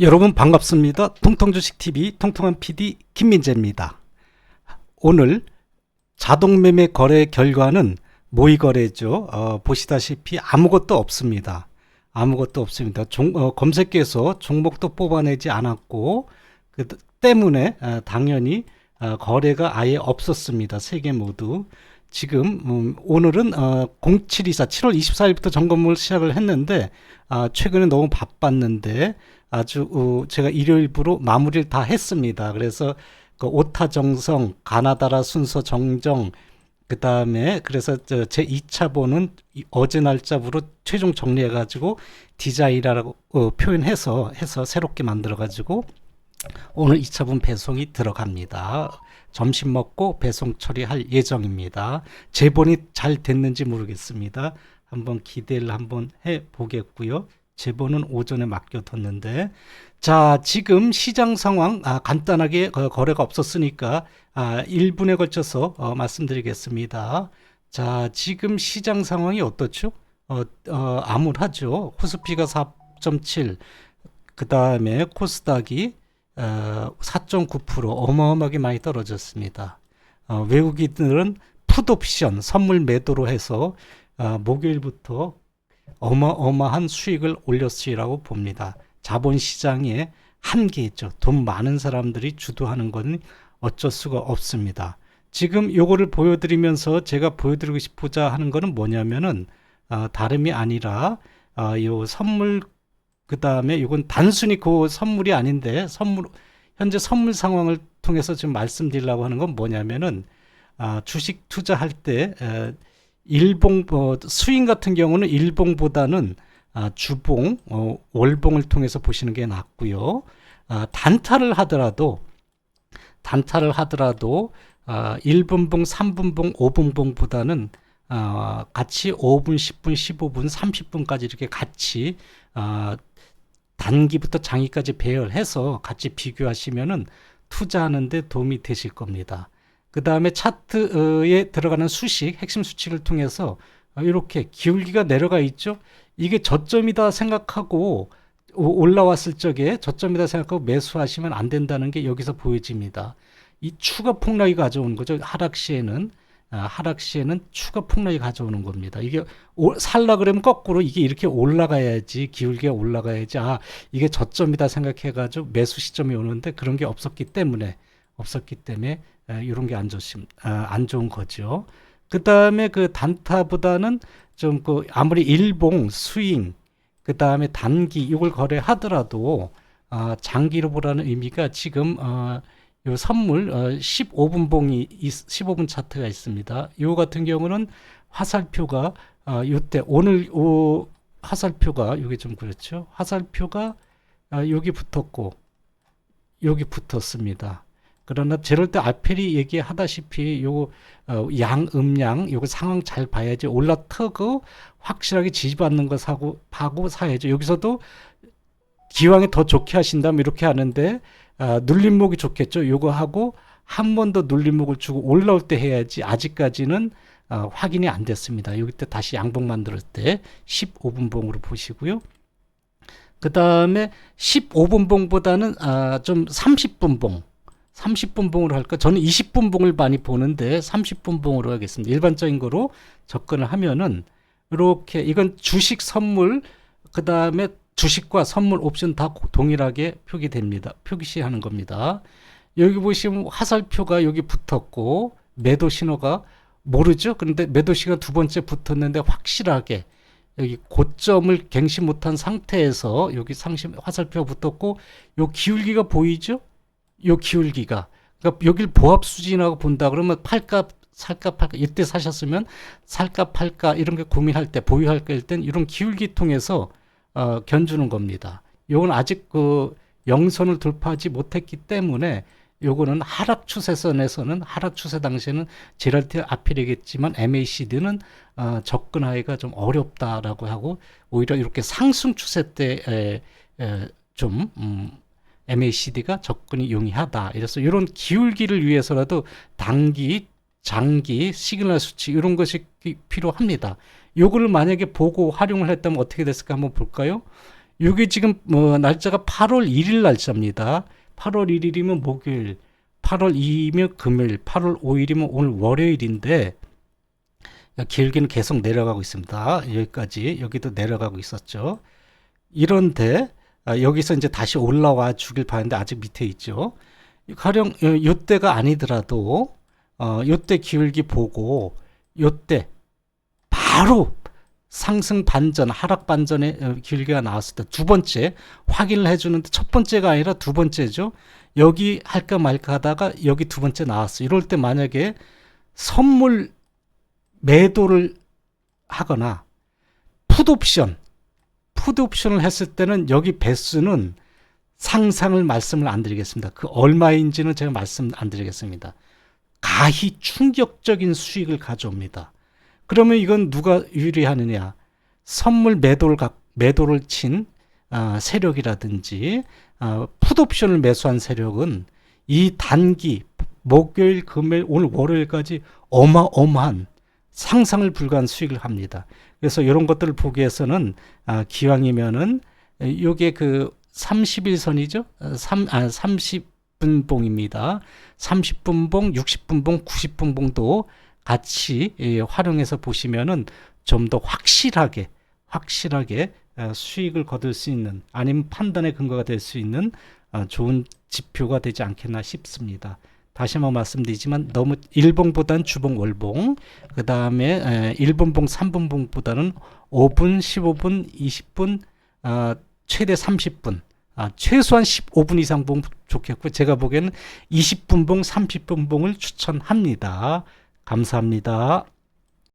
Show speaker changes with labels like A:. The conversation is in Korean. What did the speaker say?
A: 여러분 반갑습니다. 통통주식TV 통통한 PD 김민재입니다. 오늘 자동매매 거래 결과는 모의거래죠. 어, 보시다시피 아무것도 없습니다. 아무것도 없습니다. 종, 어, 검색해서 종목도 뽑아내지 않았고 그 때문에 어, 당연히 어, 거래가 아예 없었습니다. 세 개 모두. 지금 음, 오늘은 어, 0724 7월 24일부터 점검을 시작을 했는데 아, 최근에 너무 바빴는데 아주 어, 제가 일요일부로 마무리를 다 했습니다. 그래서 그 오타 정성, 가나다라 순서 정정, 그 다음에 그래서 저제 2차 본은 이- 어제 날짜부로 최종 정리해가지고 디자이라고 어, 표현해서 해서 새롭게 만들어가지고 오늘 2차분 배송이 들어갑니다. 점심 먹고 배송 처리할 예정입니다. 제본이 잘 됐는지 모르겠습니다. 한번 기대를 한번 해 보겠고요. 제본은 오전에 맡겨뒀는데 자 지금 시장 상황 아, 간단하게 거- 거래가 없었으니까 아, 1분에 걸쳐서 어, 말씀드리겠습니다. 자 지금 시장 상황이 어떻죠? 어, 어, 암울하죠. 코스피가 4.7, 그 다음에 코스닥이 어, 4.9% 어마어마하게 많이 떨어졌습니다. 어, 외국인들은 풋옵션 선물 매도로 해서 어, 목요일부터 어마어마한 수익을 올렸으리라고 봅니다. 자본시장의 한계 있죠. 돈 많은 사람들이 주도하는 건 어쩔 수가 없습니다. 지금 요거를 보여드리면서 제가 보여드리고 싶고자 하는 거는 뭐냐면은 어, 다름이 아니라 어, 요 선물 그 다음에 이건 단순히 그 선물이 아닌데 선물 현재 선물 상황을 통해서 지금 말씀드리려고 하는 건 뭐냐면은 아, 주식 투자할 때 에, 일봉 어, 스윙 같은 경우는 일봉보다는 아, 주봉 어, 월봉을 통해서 보시는 게 낫고요. 아, 단타를 하더라도 단타를 하더라도 아, 1분봉, 3분봉, 5분봉보다는 아, 같이 5분, 10분, 15분, 30분까지 이렇게 같이 아, 단기부터 장기까지 배열해서 같이 비교하시면은 투자하는데 도움이 되실 겁니다. 그 다음에 차트에 들어가는 수식, 핵심 수칙을 통해서 이렇게 기울기가 내려가 있죠. 이게 저점이다 생각하고 오- 올라왔을 적에 저점이다 생각하고 매수하시면 안 된다는 게 여기서 보여집니다. 이 추가 폭락이 가져오는 거죠. 하락 시에는 아, 하락 시에는 추가 폭락이 가져오는 겁니다. 이게 오- 살라 그러면 거꾸로 이게 이렇게 올라가야지 기울기가 올라가야지 아 이게 저점이다 생각해가지고 매수 시점이 오는데 그런 게 없었기 때문에 없었기 때문에 에, 이런 게 안 좋심 아, 안 좋은 거죠. 그 다음에 그 단타보다는 좀 그 아무리 일봉 스윙 그 다음에 단기 이걸 거래하더라도 아, 장기로 보라는 의미가 지금 어, 요 선물 어, 15분 봉이 15분 차트가 있습니다. 요 같은 경우는 화살표가 어, 요때 오늘 오 화살표가 이게 좀 그렇죠. 화살표가 아, 여기 붙었고 여기 붙었습니다. 그러나 제럴 때 알페리 얘기하다시피 요거 어, 양 음양 요거 상황 잘 봐야지 올라타고 확실하게 지지받는 거 사고 하고 사야죠. 여기서도 기왕에 더 좋게 하신다면 이렇게 하는데 아, 눌림목이 좋겠죠. 요거 하고 한 번 더 눌림목을 주고 올라올 때 해야지 아직까지는 아, 확인이 안 됐습니다. 여기 때 다시 양봉 만들었을 때 15분 봉으로 보시고요. 그 다음에 15분 봉보다는 아, 좀 30분 봉, 30분 봉으로 할까? 저는 20분 봉을 많이 보는데 30분 봉으로 하겠습니다. 일반적인 거로 접근을 하면은 이렇게 이건 주식 선물 그 다음에 주식과 선물 옵션 다 동일하게 표기됩니다. 표기시하는 겁니다. 여기 보시면 화살표가 여기 붙었고 매도 신호가 모르죠. 그런데 매도 신호가 두 번째 붙었는데 확실하게 여기 고점을 갱신 못한 상태에서 여기 상심 화살표가 붙었고 요 기울기가 보이죠? 요 기울기가 그러니까 여길 보합 수진하고 본다 그러면 팔까 살까 팔까 이때 사셨으면 살까 팔까 이런 게 고민할 때 보유할 때일 이런 기울기 통해서 어, 견주는 겁니다. 요건 아직 그 영선을 돌파하지 못했기 때문에 요거는 하락 추세선에서는 하락 추세 당시에는 제랄티 아필이겠지만 MACD는 어, 접근하기가 좀 어렵다라고 하고 오히려 이렇게 상승 추세 때좀 음, MACD가 접근이 용이하다. 이래서 이런 기울기를 위해서라도 단기, 장기, 시그널 수치 이런 것이 기- 필요합니다. 요거를 만약에 보고 활용을 했다면 어떻게 됐을까 한번 볼까요? 이게 지금 뭐 날짜가 8월 1일 날짜입니다. 8월 1일이면 목요일, 8월 2일이면 금요일, 8월 5일이면 오늘 월요일인데 길게는 계속 내려가고 있습니다. 여기까지 여기도 내려가고 있었죠. 이런데 아, 여기서 이제 다시 올라와 주길 바라는데 아직 밑에 있죠. 가령 어, 요때가 아니더라도 어 요때 기울기 보고 요때 바로 상승 반전, 하락 반전의 어, 기울기가 나왔을 때 두 번째 확인을 해주는데 첫 번째가 아니라 두 번째죠. 여기 할까 말까 하다가 여기 두 번째 나왔어. 이럴 때 만약에 선물 매도를 하거나 풋옵션, 풋옵션을 했을 때는 여기 배수는 상상을 말씀을 안 드리겠습니다. 그 얼마인지는 제가 말씀 안 드리겠습니다. 가히 충격적인 수익을 가져옵니다. 그러면 이건 누가 유리하느냐? 선물 매도를 각- 매도를 친 아, 세력이라든지 아, 풋옵션을 매수한 세력은 이 단기 목요일, 금요일, 오늘 월요일까지 어마어마한 상상을 불가한 수익을 합니다. 그래서 이런 것들을 보기 위해서는 아, 기왕이면은 요게 그 30일선이죠? 3, 아, 30 분 봉입니다. 30분 봉, 60분 봉, 90분 봉도 같이 예, 활용해서 보시면은 좀 더 확실하게 확실하게 어, 수익을 거둘 수 있는 아니면 판단의 근거가 될 수 있는 어, 좋은 지표가 되지 않겠나 싶습니다. 다시 한번 말씀드리지만 너무 일봉보다는 주봉 월봉 그 다음에 일분봉 3분봉보다는 5분 15분 20분 아, 최대 30분 아, 최소한 15분 이상 봉 좋겠고 제가 보기에는 20분 봉 30분 봉을 추천합니다. 감사합니다